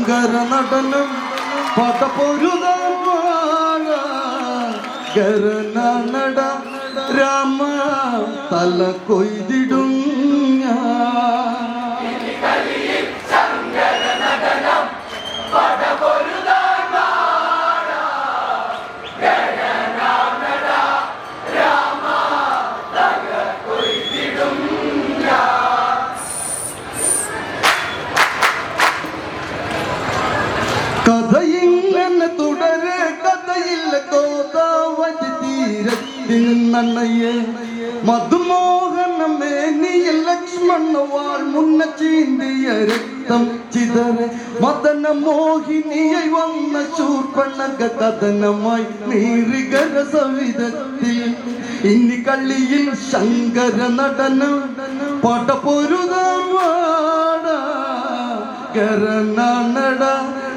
ശങ്കര നടനം. പടപൊരുതാൻ കരനട രാമ തല കൊയ്തിടും. കഥയിങ്ങനെ തുടരെ കഥയില്ല ഗോദാവരി തീരത്തിൽ നന്നയെ. മധുമോഹന മേനിയ ലക്ഷ്മണ വാൾ മുന്ന ചീന്തിയ രക്തം ചിതറെ. മദന മോഹിനിയായി വന്ന ശൂർപ്പണക കഥനമായി നീറികര സവിധത്തിൽ. ഇനി കള്ളിയിൽ ശങ്കര നടന പടപൊരുതാൻ വാടാ കരനട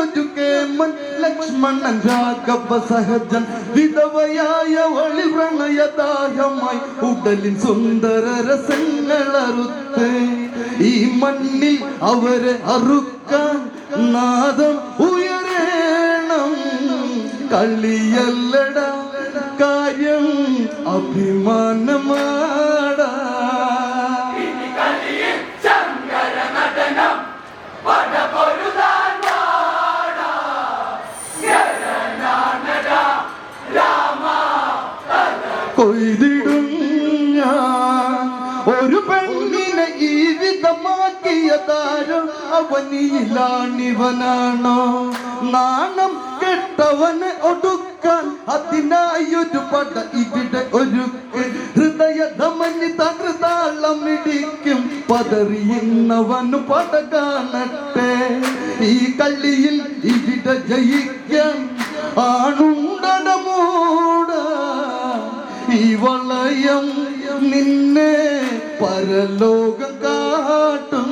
ഞങ്ങളറിഞ്ഞൊരു കേമൻ ലക്ഷ്മണൻ രാഘവ സഹജൻ വിധവയായ വളി പ്രണയദാഹമായി ഉടലിൻ സുന്ദര രസങ്ങളറുത്ത് ഈ മണ്ണിൽ അവരെ അറുക്കാൻ നാദം ഉയരേണം. കളിയല്ലട കാര്യം അഭിമാനമാടാ കൊയ്തിടും ഒരു പെണ്ണിനെ ജീവിതമാക്കിയതാരോ അവനിയിലാണിവനാണോ? നാണം കെട്ടവനെ ഒടുക്കാൻ അതിനായൊരു പട ഇവിടെ ഒരു ഹൃദയ ധമനി തകൃതാളം ഇടിക്കും. പതറിയുന്നവന് പട കാണട്ടെ. ഈ കള്ളിയിൽ ഇവിടെ ജയിക്കാൻ ആണുണ്ടടമൂട ഈ വളയം നിന്നെ പരലോകം കാട്ടും.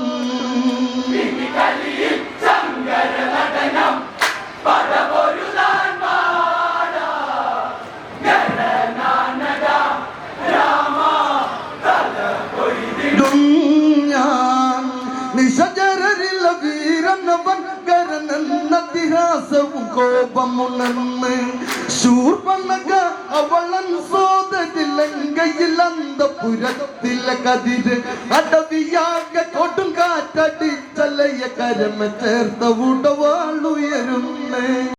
നിശചരരില്ല വീരനവൻ കോപമുണർന്ന് ശൂർപ്പണക അവളൻ അന്തപുരത്തിലെ കതിര്. അടവിയാകെ കൊടും കാറ്റടിച്ചലയ കരമ ചേർത്ത ഉടവാളുയരുന്നേ.